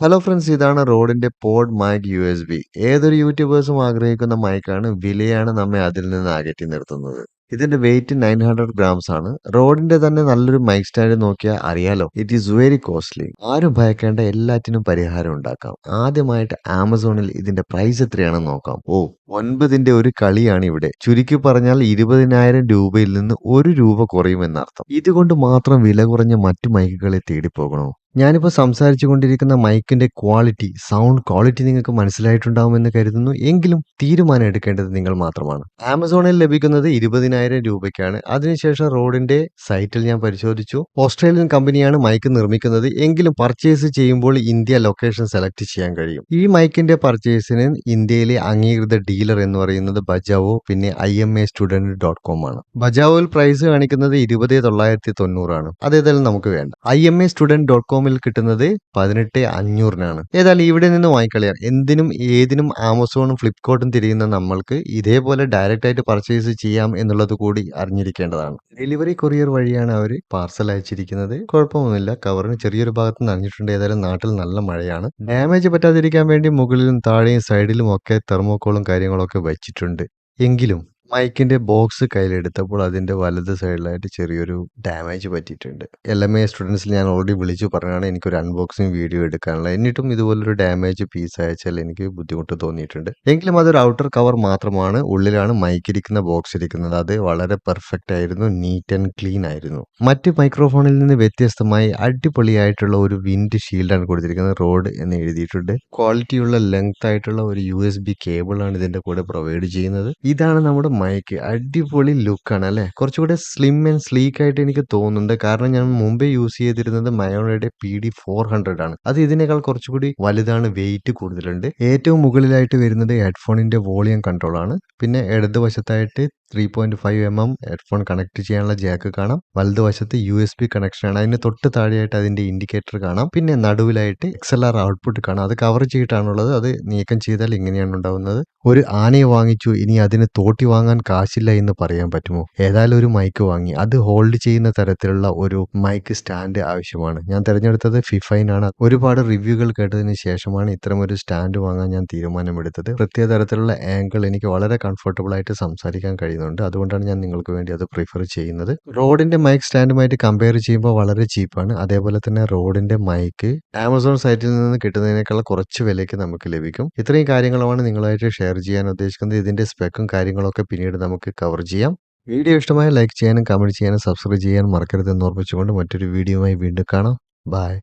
Hello friends ഇതാണ് റോഡിന്റെ pod mic U S B ഏതൊരു യൂട്യൂബേഴ്സും ആഗ്രഹിക്കുന്ന മൈക്കാണ് വിലയാണ് നമ്മെ അതിൽ നിന്ന് അകറ്റി നിർത്തുന്നത്. ഇതിന്റെ വെയിറ്റ് നയൻ ഹൺഡ്രഡ് ഗ്രാംസ് ആണ്. റോഡിന്റെ തന്നെ നല്ലൊരു മൈക്ക് സ്റ്റാൻഡ് നോക്കിയാൽ അറിയാലോ. ഇറ്റ് ഈസ് വെരി കോസ്റ്റ്ലി ആരും ഭയക്കേണ്ട എല്ലാറ്റിനും പരിഹാരം ഉണ്ടാക്കാം. ആദ്യമായിട്ട് ആമസോണിൽ ഇതിന്റെ പ്രൈസ് എത്രയാണെന്ന് നോക്കാം. ഓ ഒൻപതിന്റെ ഒരു കളിയാണ് ഇവിടെ. ചുരുക്കി പറഞ്ഞാൽ ഇരുപതിനായിരം രൂപയിൽ നിന്ന് ഒരു രൂപ കുറയുമെന്നർത്ഥം. ഇതുകൊണ്ട് മാത്രം വില കുറഞ്ഞ മറ്റു മൈക്കുകളെ തേടിപ്പോകണോ ഞാനിപ്പോൾ സംസാരിച്ചു കൊണ്ടിരിക്കുന്ന മൈക്കിന്റെ ക്വാളിറ്റി സൗണ്ട് ക്വാളിറ്റി നിങ്ങൾക്ക് മനസ്സിലായിട്ടുണ്ടാവുമെന്ന് കരുതുന്നു. എങ്കിലും തീരുമാനം എടുക്കേണ്ടത് നിങ്ങൾ മാത്രമാണ്. ആമസോണിൽ ലഭിക്കുന്നത് ഇരുപതിനായിരം രൂപയ്ക്കാണ്. അതിനുശേഷം റോഡിന്റെ സൈറ്റിൽ ഞാൻ പരിശോധിച്ചു. ഓസ്ട്രേലിയൻ കമ്പനിയാണ് മൈക്ക് നിർമ്മിക്കുന്നത്. എങ്കിലും പർച്ചേസ് ചെയ്യുമ്പോൾ ഇന്ത്യ ലൊക്കേഷൻ സെലക്ട് ചെയ്യാൻ കഴിയും. ഈ മൈക്കിന്റെ പർച്ചേസിന് ഇന്ത്യയിലെ അംഗീകൃത ഡീലർ എന്ന് പറയുന്നത് ബജാവോ പിന്നെ I M A student dot com ആണ്. ബജാവോയിൽ പ്രൈസ് കാണിക്കുന്നത് ഇരുപത് തൊള്ളായിരത്തി തൊണ്ണൂറാണ് അതേതായാലും നമുക്ക് വേണ്ട. I M A student dot കോമിൽ കിട്ടുന്നത് പതിനെട്ട് അഞ്ഞൂറിനാണ്. ഏതായാലും ഇവിടെ നിന്ന് വാങ്ങിക്കളയാം. എന്തിനും ഏതിനും ആമസോണും ഫ്ലിപ്കാർട്ടും തിരിയുന്ന നമ്മൾക്ക് ഇതേപോലെ ഡയറക്റ്റ് ആയിട്ട് പർച്ചേസ് ചെയ്യാം എന്നുള്ളത് കൂടി അറിഞ്ഞിരിക്കേണ്ടതാണ്. ഡെലിവറി കൊറിയർ വഴിയാണ് അവർ പാർസൽ അയച്ചിരിക്കുന്നത്. കുഴപ്പമൊന്നുമില്ല. കവറിന് ചെറിയൊരു ഭാഗത്ത് നനഞ്ഞിട്ടുണ്ട് ഏതായാലും നാട്ടിൽ നല്ല മഴയാണ്. ഡാമേജ് പറ്റാതിരിക്കാൻ വേണ്ടി മുകളിലും താഴെയും സൈഡിലും ഒക്കെ തെർമോക്കോളും കാര്യങ്ങളൊക്കെ വെച്ചിട്ടുണ്ട്. എങ്കിലും മൈക്കിന്റെ ബോക്സ് കയ്യിലെടുത്തപ്പോൾ അതിന്റെ വലത് സൈഡിലായിട്ട് ചെറിയൊരു ഡാമേജ് പറ്റിയിട്ടുണ്ട്. എൽ എം എ സ്റ്റുഡൻസിൽ ഞാൻ ഓൾറെഡി വിളിച്ചു പറഞ്ഞാണ് എനിക്കൊരു അൺബോക്സിങ് വീഡിയോ എടുക്കാനുള്ള. എന്നിട്ടും ഇതുപോലൊരു ഡാമേജ് പീസ് അയച്ചാൽ എനിക്ക് ബുദ്ധിമുട്ട് തോന്നിയിട്ടുണ്ട്. എങ്കിലും അതൊരു ഔട്ടർ കവർ മാത്രമാണ്. ഉള്ളിലാണ് മൈക്ക് ഇരിക്കുന്ന ബോക്സ് ഇരിക്കുന്നത്. അത് വളരെ പെർഫെക്റ്റ് ആയിരുന്നു. നീറ്റ് ആൻഡ് ക്ലീൻ ആയിരുന്നു. മറ്റ് മൈക്രോഫോണിൽ നിന്ന് വ്യത്യസ്തമായി അടിപൊളിയായിട്ടുള്ള ഒരു വിൻഡ് ഷീൽഡാണ് കൊടുത്തിരിക്കുന്നത്. റോഡ് എന്ന് എഴുതിയിട്ടുണ്ട്. ക്വാളിറ്റിയുള്ള ലെങ്ത് ആയിട്ടുള്ള ഒരു യു എസ് ബി കേബിളാണ് ഇതിന്റെ കൂടെ പ്രൊവൈഡ് ചെയ്യുന്നത്. ഇതാണ് നമ്മുടെ മൈക്ക്. അടിപൊളി ലുക്കാണ് അല്ലേ? കുറച്ചുകൂടെ സ്ലിം ആൻഡ് സ്ലീക്ക് ആയിട്ട് എനിക്ക് തോന്നുന്നുണ്ട്. കാരണം ഞാൻ മുമ്പേ യൂസ് ചെയ്തിരുന്നത് മയോണയുടെ പി ഡി ഫോർ ഹൺഡ്രഡ് ആണ്. അത് ഇതിനേക്കാൾ കുറച്ചുകൂടി വലുതാണ് വെയിറ്റ് കൂടുതലുണ്ട്. ഏറ്റവും മുകളിലായിട്ട് വരുന്നത് ഹെഡ്ഫോണിന്റെ വോളിയം കൺട്രോൾ ആണ്. പിന്നെ ഇടതുവശത്തായിട്ട് three point five M M headphone connect ചെയ്യാനുള്ള ജാക്ക് കാണാം. വലതുവശത്ത് യു എസ് ബി കണക്ഷൻ ആണ്. അതിന് തൊട്ട് താഴെയായിട്ട് അതിന്റെ ഇൻഡിക്കേറ്റർ കാണാം. പിന്നെ നടുവിലായിട്ട് എക്സ് എൽ ആർ ഔട്ട്പുട്ട് കാണാം. അത് കവർ ചെയ്തിട്ടാണുള്ളത്. അത് നീക്കം ചെയ്താൽ ഇങ്ങനെയാണ് ഉണ്ടാവുന്നത്. ഒരു ആനയെ വാങ്ങിച്ചു. ഇനി അതിന് തോട്ടി വാങ്ങാൻ കാശില്ല എന്ന് പറയാൻ പറ്റുമോ? ഏതായാലും ഒരു മൈക്ക് വാങ്ങി. അത് ഹോൾഡ് ചെയ്യുന്ന തരത്തിലുള്ള ഒരു മൈക്ക് സ്റ്റാൻഡ് ആവശ്യമാണ്. ഞാൻ തിരഞ്ഞെടുത്തത് ഫിഫൈൻ ആണ്. ഒരുപാട് റിവ്യൂകൾ കേട്ടതിന് ശേഷമാണ് ഇത്തരം ഒരു സ്റ്റാൻഡ് വാങ്ങാൻ ഞാൻ തീരുമാനമെടുത്തത്. പ്രത്യേക തരത്തിലുള്ള ആംഗിൾ എനിക്ക് വളരെ കംഫർട്ടബിൾ ആയിട്ട് സംസാരിക്കാൻ കഴിയുന്നുണ്ട് അതുകൊണ്ടാണ് ഞാൻ നിങ്ങൾക്ക് വേണ്ടി അത് പ്രിഫർ ചെയ്യുന്നത്. റോഡിന്റെ മൈക്ക് സ്റ്റാൻഡുമായിട്ട് കമ്പയർ ചെയ്യുമ്പോൾ വളരെ ചീപ്പാണ് അതേപോലെ തന്നെ റോഡിന്റെ മൈക്ക് ആമസോൺ സൈറ്റിൽ നിന്ന് കിട്ടുന്നതിനേക്കാൾ കുറച്ച് വിലയ്ക്ക് നമുക്ക് ലഭിക്കും. ഇത്രയും കാര്യങ്ങളുമാണ് നിങ്ങളായിട്ട് ഷെയർ ചെയ്യാൻ ഉദ്ദേശിക്കുന്നത്. ഇതിന്റെ സ്പെക്കും കാര്യങ്ങളൊക്കെ പിന്നീട് നമുക്ക് കവർ ചെയ്യാം. വീഡിയോ ഇഷ്ടമായ ലൈക്ക് ചെയ്യാനും കമന്റ് ചെയ്യാനും സബ്സ്ക്രൈബ് ചെയ്യാനും മറക്കരുത് എന്ന് ഓർമ്മിച്ചുകൊണ്ട് മറ്റൊരു വീഡിയോയുമായി വീണ്ടും കാണാം. ബൈ